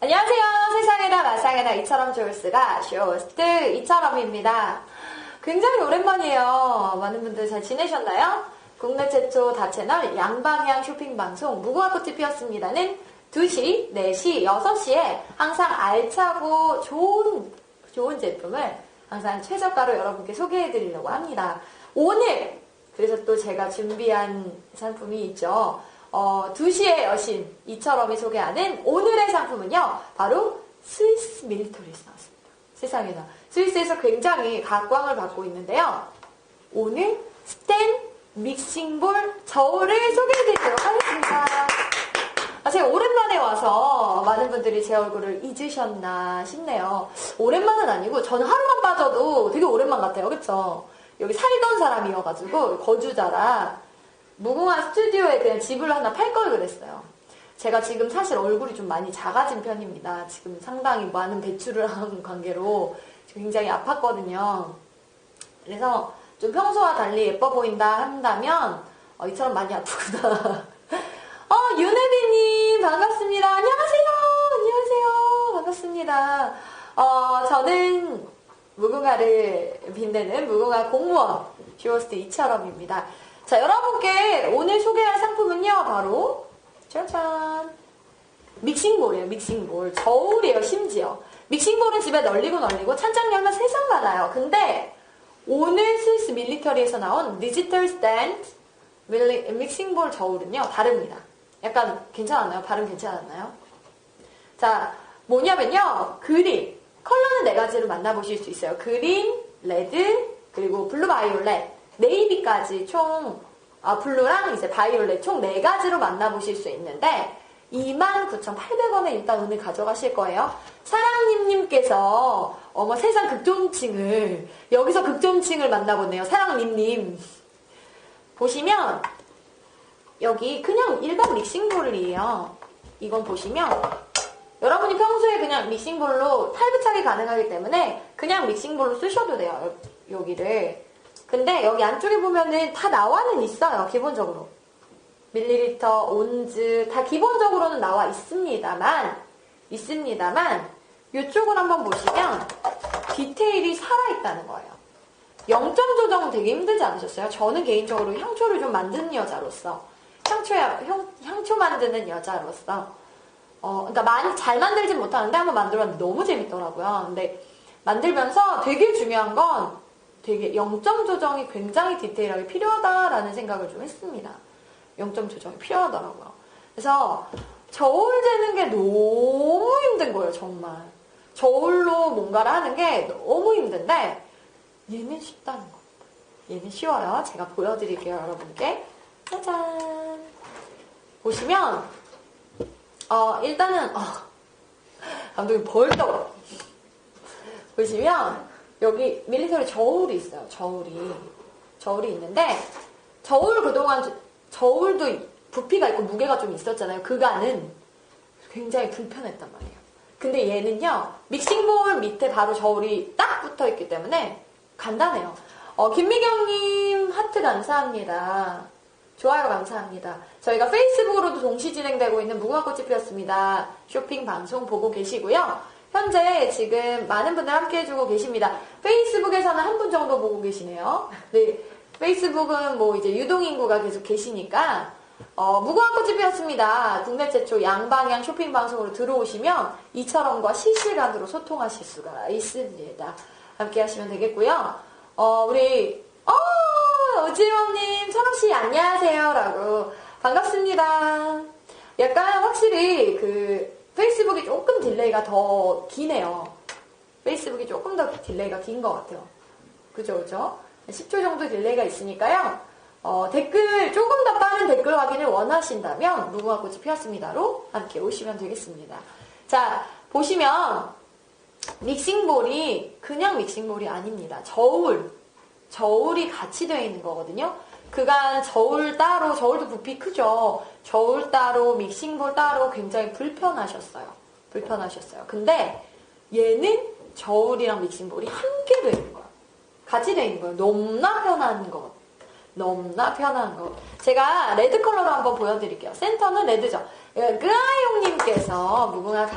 안녕하세요. 세상에나 마상에나 이처럼 조울스가 쇼호스트 이처럼입니다. 굉장히 오랜만이에요. 많은 분들 잘 지내셨나요? 국내 최초 다채널 양방향 쇼핑 방송 무궁화 꽃이 피었습니다는 2시, 4시, 6시에 항상 알차고 좋은 좋은 제품을 항상 최저가로 여러분께 소개해 드리려고 합니다. 오늘 그래서 또 제가 준비한 상품이 있죠. 어, 2시의 여신 이처럼이 소개하는 오늘의 상품은요. 바로 스위스 밀리터리에서 나왔습니다. 세상에나. 스위스에서 굉장히 각광을 받고 있는데요. 오늘 스탠 믹싱볼 저울을 소개해드리도록 하겠습니다. 아, 제가 오랜만에 와서 많은 분들이 제 얼굴을 잊으셨나 싶네요. 오랜만은 아니고 저는 하루만 빠져도 되게 오랜만 같아요. 그쵸? 여기 살던 사람이어가지고 거주자라 무궁화 스튜디오에 그냥 집을 하나 팔 걸 그랬어요. 제가 지금 사실 얼굴이 좀 많이 작아진 편입니다. 지금 상당히 많은 배출을 한 관계로 굉장히 아팠거든요. 그래서 좀 평소와 달리 예뻐 보인다 한다면 어, 이처럼 많이 아프구나. 어, 윤혜빈님 반갑습니다. 안녕하세요. 안녕하세요. 반갑습니다. 어, 저는 무궁화를 빛내는 무궁화 공무원 슈어스트 이처럼입니다. 자, 여러분께 오늘 소개할 상품은요, 바로 짜잔 믹싱볼이에요. 믹싱볼 저울이에요. 심지어 믹싱볼은 집에 널리고 널리고 찬장 열면 세상 많아요. 근데 오늘 스위스 밀리터리에서 나온 디지털 스탠드 믹싱볼 저울은요 다릅니다. 약간 괜찮았나요? 발음 괜찮았나요? 자 뭐냐면요 그린 컬러는 네 가지로 만나보실 수 있어요. 그린, 레드, 그리고 블루 바이올렛, 네이비까지 총 아, 블루랑 이제 바이올렛 총네 가지로 만나보실 수 있는데 29,800원에 일단 오늘 가져가실 거예요. 사랑님님께서 어머 세상 극존칭을 여기서 극존칭을 만나보네요. 사랑님님 보시면 여기 그냥 일반 믹싱볼이에요. 이건 보시면 여러분이 평소에 그냥 믹싱볼로 탈부착이 가능하기 때문에 그냥 믹싱볼로 쓰셔도 돼요. 여기를. 근데 여기 안쪽에 보면은 다 나와는 있어요. 기본적으로. 밀리리터, 온즈 다 기본적으로는 나와 있습니다만 있습니다만 이쪽을 한번 보시면 디테일이 살아있다는 거예요. 0점 조정은 되게 힘들지 않으셨어요? 저는 개인적으로 향초를 좀 만드는 여자로서 향초야, 향, 향초 만드는 여자로서 어, 그러니까 많이 잘 만들진 못하는데 한번 만들었는데 너무 재밌더라고요. 근데 만들면서 되게 중요한 건 되게 0점 조정이 굉장히 디테일하게 필요하다라는 생각을 좀 했습니다. 0점 조정이 필요하더라고요. 그래서 저울 재는 게 너무 힘든 거예요, 정말. 저울로 뭔가를 하는 게 너무 힘든데 얘는 쉽다는 겁니다. 얘는 쉬워요. 제가 보여드릴게요, 여러분께. 짜잔. 보시면 어, 일단은 어, 감독님 벌떡 보시면 여기 밀리터리 저울이 있어요. 저울이 저울이 있는데 저울 그동안 저울도 부피가 있고 무게가 좀 있었잖아요. 그간은 굉장히 불편했단 말이에요. 근데 얘는요 믹싱 볼 밑에 바로 저울이 딱 붙어 있기 때문에 간단해요. 어, 김미경님 하트 감사합니다. 좋아요 감사합니다. 저희가 페이스북으로도 동시 진행되고 있는 무궁화꽃이 피었습니다. 쇼핑 방송 보고 계시고요. 현재 지금 많은 분들 함께 해주고 계십니다. 페이스북에서는 한 분 정도 보고 계시네요. 네, 페이스북은 뭐 이제 유동인구가 계속 계시니까 어, 무궁화 꽃이 피었습니다. 국내 최초 양방향 쇼핑 방송으로 들어오시면 이처럼과 실시간으로 소통하실 수가 있습니다. 함께 하시면 되겠고요. 어, 우리 어, 오지영님, 천옥씨 안녕하세요. 라고. 반갑습니다. 약간 확실히 그 페이스북이 조금 딜레이가 더 기네요. 페이스북이 조금 더 딜레이가 긴 것 같아요. 그죠, 그죠? 10초 정도 딜레이가 있으니까요. 어, 댓글, 조금 더 빠른 댓글 확인을 원하신다면, 무궁화 꽃이 피었습니다로 함께 오시면 되겠습니다. 자, 보시면, 믹싱볼이 그냥 믹싱볼이 아닙니다. 저울. 저울이 같이 되어 있는 거거든요. 그간 저울 따로, 저울도 부피 크죠. 저울 따로, 믹싱볼 따로 굉장히 불편하셨어요. 불편하셨어요. 근데 얘는 저울이랑 믹싱볼이 함께 되어 있는 거예요. 되어 있는 거예요. 너무나 편한 거. 너무나 편한 거. 제가 레드 컬러로 한번 보여드릴게요. 센터는 레드죠. 그라이용님께서 무궁화 감